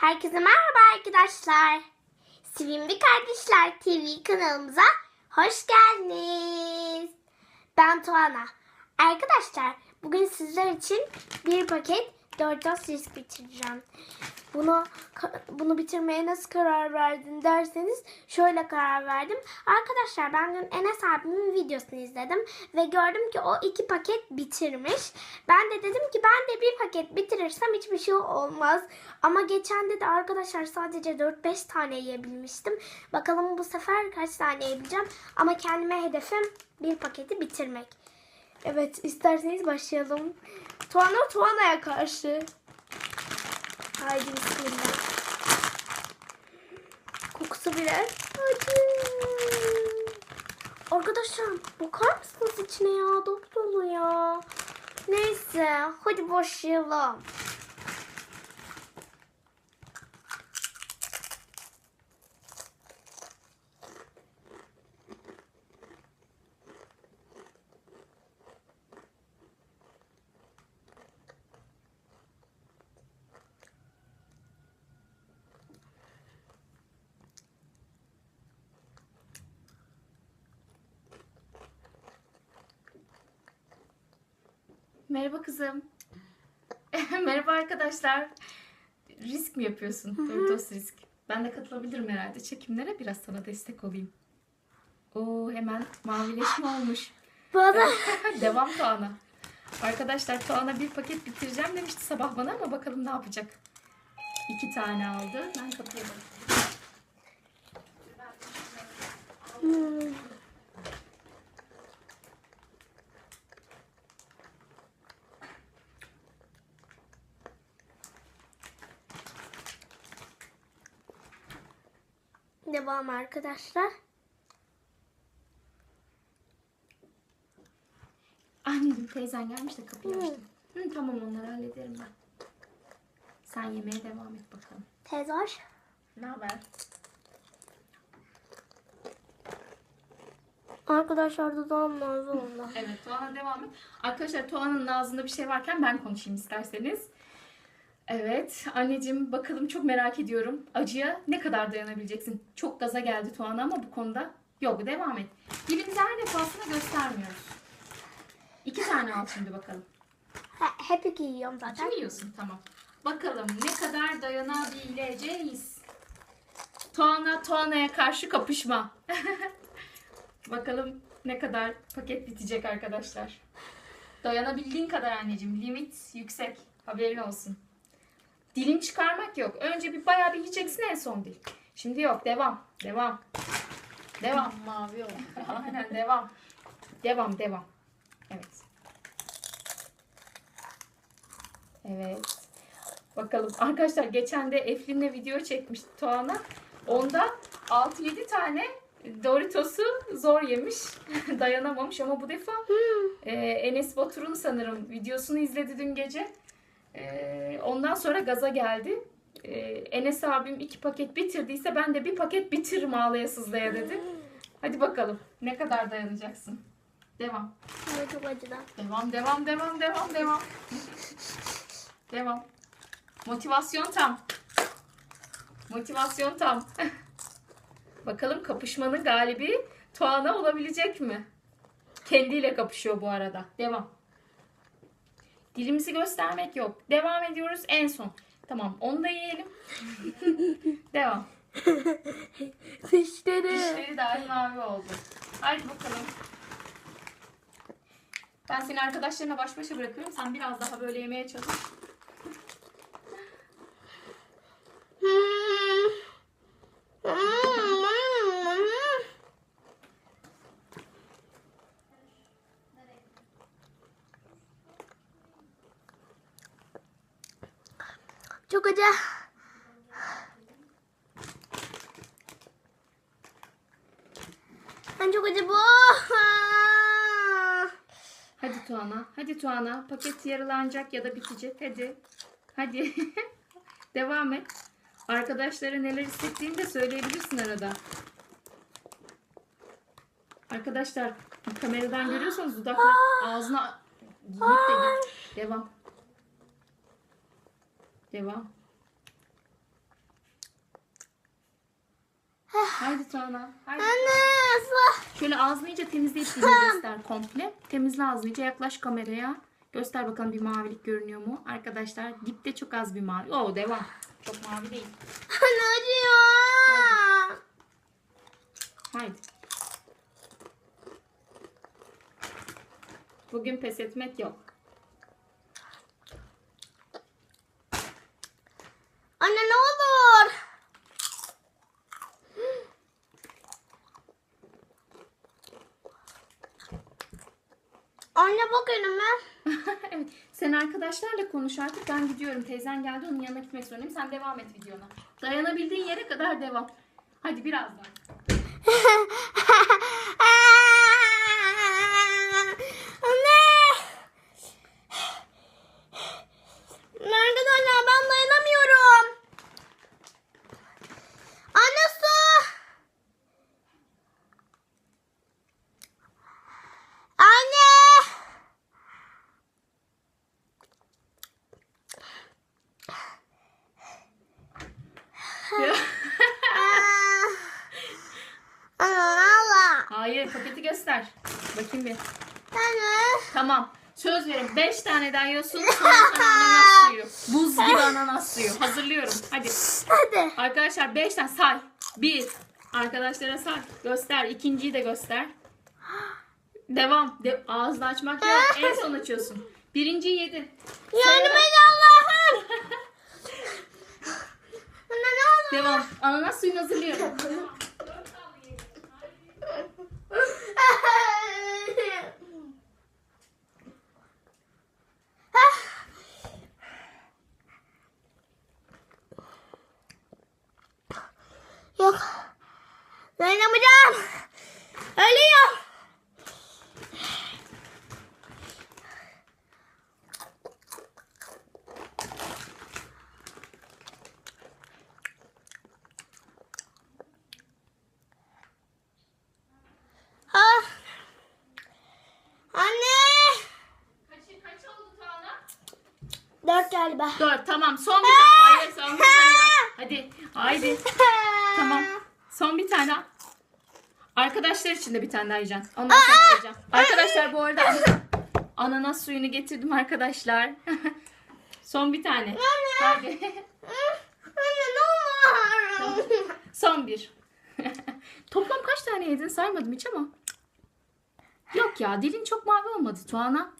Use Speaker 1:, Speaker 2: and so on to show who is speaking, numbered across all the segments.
Speaker 1: Herkese merhaba arkadaşlar. Sevimli Kardeşler TV kanalımıza hoş geldiniz. Ben Tuana. Arkadaşlar bugün sizler için bir paket Doritos risk bitireceğim. Bunu bunu bitirmeye nasıl karar verdin derseniz şöyle karar verdim. Arkadaşlar ben dün Enes abimin videosunu izledim ve gördüm ki o iki paket bitirmiş. Ben de dedim ki ben de bir paket bitirirsem hiçbir şey olmaz. Ama geçen de de arkadaşlar sadece 4-5 tane yiyebilmiştim. Bakalım bu sefer kaç tane yiyebileceğim. Ama kendime hedefim bir paketi bitirmek. Evet isterseniz başlayalım. Tuana Tuana'ya karşı. Haydi bismillah. Kokusu bile acı. Arkadaşlar bakar mısınız içine ya? Dolu dolu ya. Neyse hadi başlayalım.
Speaker 2: Merhaba kızım. Merhaba arkadaşlar. Risk mi yapıyorsun? Doritos risk. Ben de katılabilirim herhalde çekimlere. Biraz sana destek olayım. Oo hemen mavileşme olmuş.
Speaker 1: Bana
Speaker 2: Devam Tuana. Arkadaşlar Tuana bir paket bitireceğim demişti sabah bana ama bakalım ne yapacak. İki tane aldı. Ben kapatıyorum.
Speaker 1: Hmm. Devam arkadaşlar.
Speaker 2: Anneciğim teyzen gelmiş de kapıyı açtım. Hı, tamam onları hallederim ben. Sen yemeğe devam et bakalım.
Speaker 1: Teyze hoş.
Speaker 2: Ne haber?
Speaker 1: Arkadaşlar dudağım nazlı oldu.
Speaker 2: Evet Tuana devam et. Arkadaşlar Tuana'nın ağzında bir şey varken ben konuşayım isterseniz. Evet anneciğim bakalım çok merak ediyorum. Acıya ne kadar dayanabileceksin? Çok gaza geldi Tuana ama bu konuda yok devam et. Dilimizi her defasında göstermiyoruz. İki tane al şimdi bakalım.
Speaker 1: He- hep iki yiyorum zaten.
Speaker 2: Kim yiyorsun? Tamam. Bakalım ne kadar dayanabileceğiz. Tuana Tuana'ya karşı kapışma. Bakalım ne kadar paket bitecek arkadaşlar. Dayanabildiğin kadar anneciğim. Limit yüksek. Haberin olsun. Dilin çıkarmak yok. Önce bir bayağı bir yiyeceksin en son dil. Şimdi yok. Devam. Devam. Devam.
Speaker 3: Mavi oldu.
Speaker 2: Aynen devam. Devam devam. Evet. Evet. Bakalım. Arkadaşlar geçen de Eflin'le video çekmişti Tuana. Onda 6-7 tane Doritos'u zor yemiş. Dayanamamış ama bu defa e, Enes Batur'un sanırım videosunu izledi dün gece. E, ondan sonra gaza geldi. E, Enes abim iki paket bitirdiyse ben de bir paket bitiririm ağlaya sızlaya dedi. Hadi bakalım. Ne kadar dayanacaksın? Devam.
Speaker 1: Ama çok acıdı.
Speaker 2: Devam, devam, devam, devam, devam. devam. Motivasyon tam. Motivasyon tam. Bakalım kapışmanın galibi Tuana olabilecek mi? Kendiyle kapışıyor bu arada. Devam. Dilimizi göstermek yok. Devam ediyoruz en son. Tamam onu da yiyelim. Devam.
Speaker 1: Dişleri.
Speaker 2: Dişleri dahi mavi oldu. Hadi bakalım. Ben seni arkadaşlarına baş başa bırakıyorum. Sen biraz daha böyle yemeye çalış.
Speaker 1: Acı. Ben çok acı bu.
Speaker 2: Hadi Tuana. Hadi Tuana. Paket yarılanacak ya da bitecek. Hadi. Hadi. Devam et. Arkadaşlara neler hissettiğini de söyleyebilirsin arada. Arkadaşlar kameradan görüyorsanız dudaklar ağzına giyip de git. Devam. Devam. Haydi Tuana. Haydi.
Speaker 1: Anne.
Speaker 2: Şöyle ağzını iyice temizleyip dilini göster komple. Temizle ağzını iyice yaklaş kameraya. Göster bakalım bir mavilik görünüyor mu? Arkadaşlar dipte çok az bir mavi. Oo devam. Çok mavi değil.
Speaker 1: Anne acıyor.
Speaker 2: Haydi. Bugün pes etmek yok.
Speaker 1: Anne ne olur. Bak önüme.
Speaker 2: evet. Sen arkadaşlarla konuş artık. Ben gidiyorum. Teyzen geldi. Onun yanına gitmek zorundayım. Sen devam et videona. Dayanabildiğin yere kadar devam. Hadi biraz daha.
Speaker 1: Anne. Arkadaşlar ben dayanamıyorum. Anne su. Anne. Aa. Allah.
Speaker 2: Hayır paketi göster. Bakayım bir.
Speaker 1: Anne.
Speaker 2: Tamam. Söz verin. 5 tane daha yiyorsun. Sonra sana ananas suyu. Buz gibi ananas suyu. Hazırlıyorum. Hadi.
Speaker 1: Hadi.
Speaker 2: Arkadaşlar 5 tane say. 1. Arkadaşlara say. Göster. İkinciyi de göster. Devam. De ağzını açmak yok. En son açıyorsun. Birinciyi yedin.
Speaker 1: Yardım et Allah'ım.
Speaker 2: Devam. Ananas suyunu hazırlıyorum.
Speaker 1: Yok. Dayanamayacağım. Ölüyorum. Ah. Dört galiba.
Speaker 2: Dört. Tamam. Son bir tane. Hayır son bir tane. Hadi. Haydi. Tamam. Son bir tane. Arkadaşlar için de bir tane daha yiyeceksin. Ondan sonra yiyeceğim. Arkadaşlar bu arada ana- ananas suyunu getirdim arkadaşlar. Son bir tane. Hadi.
Speaker 1: Anne ne olur.
Speaker 2: Son bir. Toplam kaç tane yedin saymadım hiç ama. Yok ya dilin çok mavi olmadı Tuana.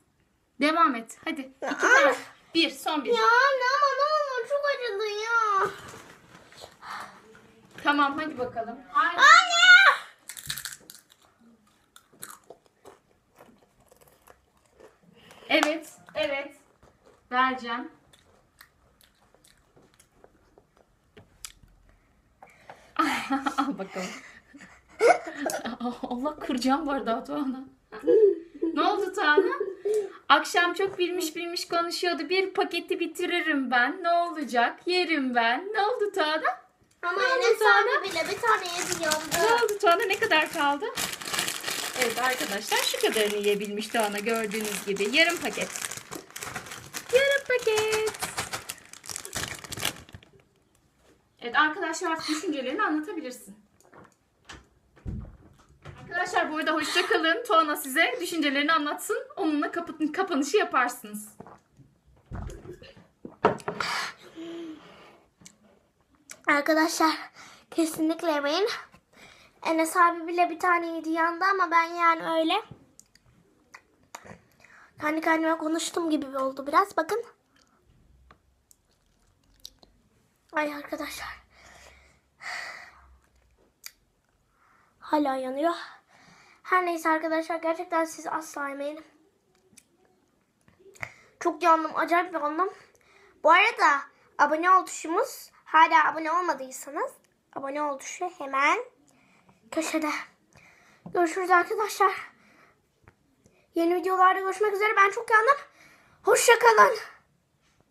Speaker 2: Devam et. Hadi. İki tane. Bir. Son bir.
Speaker 1: Ya anne ama ne olur çok acıdı ya.
Speaker 2: Tamam hadi bakalım. Haydi.
Speaker 1: Anne.
Speaker 2: Evet. Evet. Vereceğim. Al bakalım. Allah kuracağım bu arada Tuana. ne oldu Tuana? Akşam çok bilmiş bilmiş konuşuyordu. Bir paketi bitiririm ben. Ne olacak? Yerim ben. Ne oldu Tuana?
Speaker 1: Ama
Speaker 2: Ne oldu
Speaker 1: abi bile bir tane yedi
Speaker 2: Ne
Speaker 1: yandı.
Speaker 2: oldu Tuana? Ne kadar kaldı? Evet arkadaşlar şu kadarını yiyebilmiş Tuana gördüğünüz gibi. Yarım paket. Yarım paket. Evet arkadaşlar artık düşüncelerini anlatabilirsin. Arkadaşlar bu arada hoşça kalın. Tuana size düşüncelerini anlatsın. Onunla kapı- kapanışı yaparsınız.
Speaker 1: Arkadaşlar kesinlikle yemeyin. Enes abi bile bir tane yedi yandı ama ben yani öyle. Kendi kendime konuştum gibi oldu biraz. Bakın. Ay arkadaşlar. Hala yanıyor. Her neyse arkadaşlar gerçekten siz asla yemeyin. Çok yandım. Acayip yandım. Bu arada abone ol tuşumuz hala abone olmadıysanız abone ol tuşu hemen köşede. Görüşürüz arkadaşlar. Yeni videolarda görüşmek üzere. Ben çok yandım. Hoşça kalın.